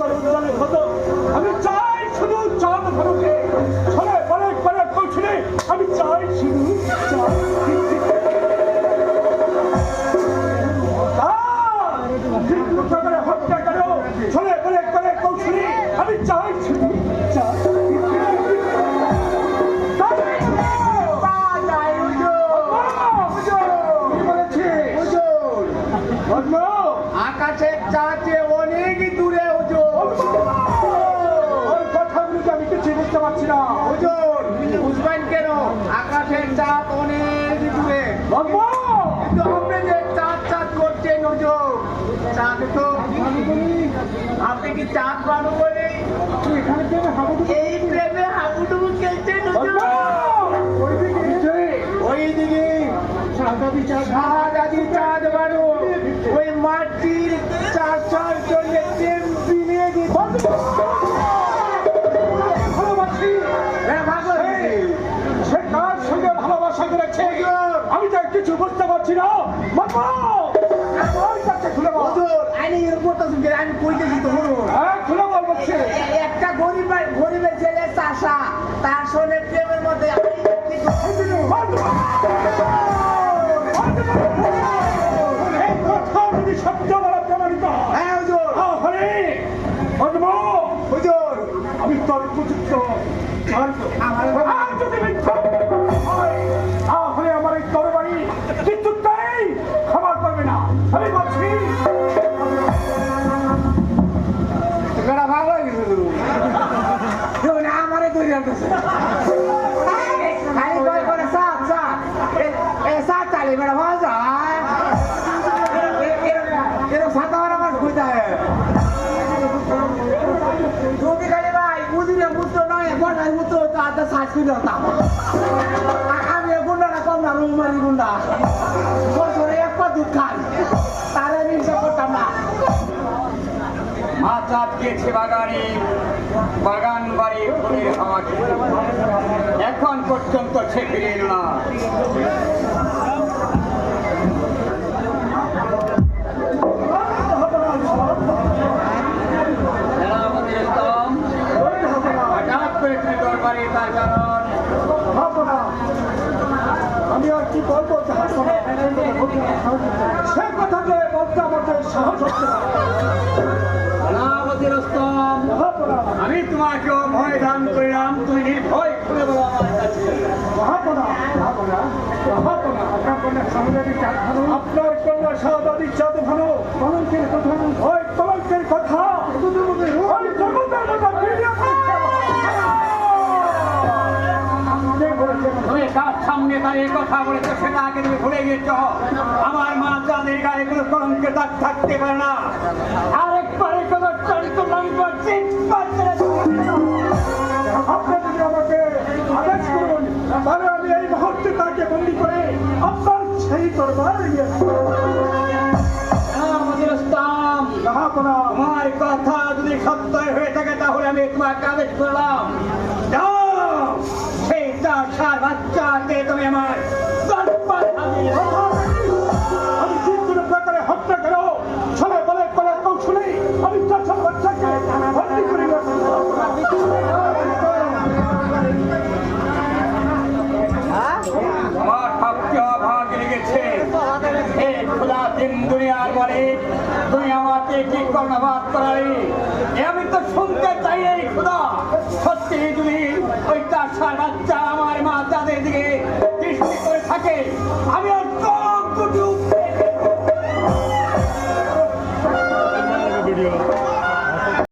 আমি চাই চাঁদ ছড়ে পরে পরে পৌঁছলে আমি চাই শুধু চাঁদ হত্যা আমি চাই শুধু চাঁদ কি বলেছে না হুজুর বুঝবেন কেন? আকাশের চাঁদ অনেক দূরে। কিন্তু আপনি যে চাঁদ চাঁদ করছেন হুজুর চাঁদ তো আপনি কি চাঁদ বানো বলে? তুই এখানে এই প্রেমে হাবুডুবু খেলছেন ওই দিকে শাহজাদি চাঁদ বানো। ওই মাটির সে কার সঙ্গে ভালোবাসা করেছে? আমি তো কিছু বুঝতে পারছি না। আমি কইতেছি তো হ্যাঁ খুলে বল বলছে। এ- একটা গরিবের গরিবের ছেলে চাষা তার সঙ্গে প্রেমের মধ্যে আমি একটি এই তো আধা শ্বাস আমি এক পা দুধ খাই তারে আমি হিসাব করতাম না বাগানে বাড়ি ফুলের এখন পর্যন্ত সে ফিরে না হঠাৎ করে দরবারে তার কারণ। আমি আর কি বলব সে কথাকে বলতে আমাকে সাহস হচ্ছে। আমি তোমাকেও ভয় দান করিলাম তুমি নির্ভয় খুলে বলো আমার কাছে। ভাবো না, ভাবো না, ভাবো না। আপনার কন্যা ভানু, আপনার কন্যা শাহজাদি চাঁদ ভানু, কলঙ্কের কথা, ওই কলঙ্কের কথা, জগতের সামনে দাঁড়িয়ে কথা বলেছ সেটা আগে তুমি ভুলে গেছো আমার মা চাঁদের গায়ে কোনো কলঙ্কের দাগ থাকতে পারে না আরেকবারে কোনো চরিত্র তাহলে আমি এই মুহূর্তে তাকে বন্দি করে আপনার সেই দরবারে তোমার কথা যদি সত্য হয়ে থাকে তাহলে আমি তোমাকে আদেশ করলাম। চার সার বাচ্চাকে তুমি আমার। আমি যে কোনো হত্যা বলে কৌশলে আমি চাষা বাচ্চাকে। আমার ভাবতে অভাগ লেগেছে এই খোলা দিন দুনিয়ার বলে তুমি আমাকে কি করালে আমি তো শুনতে চাই এই খোদা সত্যি তুমি ওই চার সার বাচ্চা আমার মা তাদের দিকে থাকে, আমি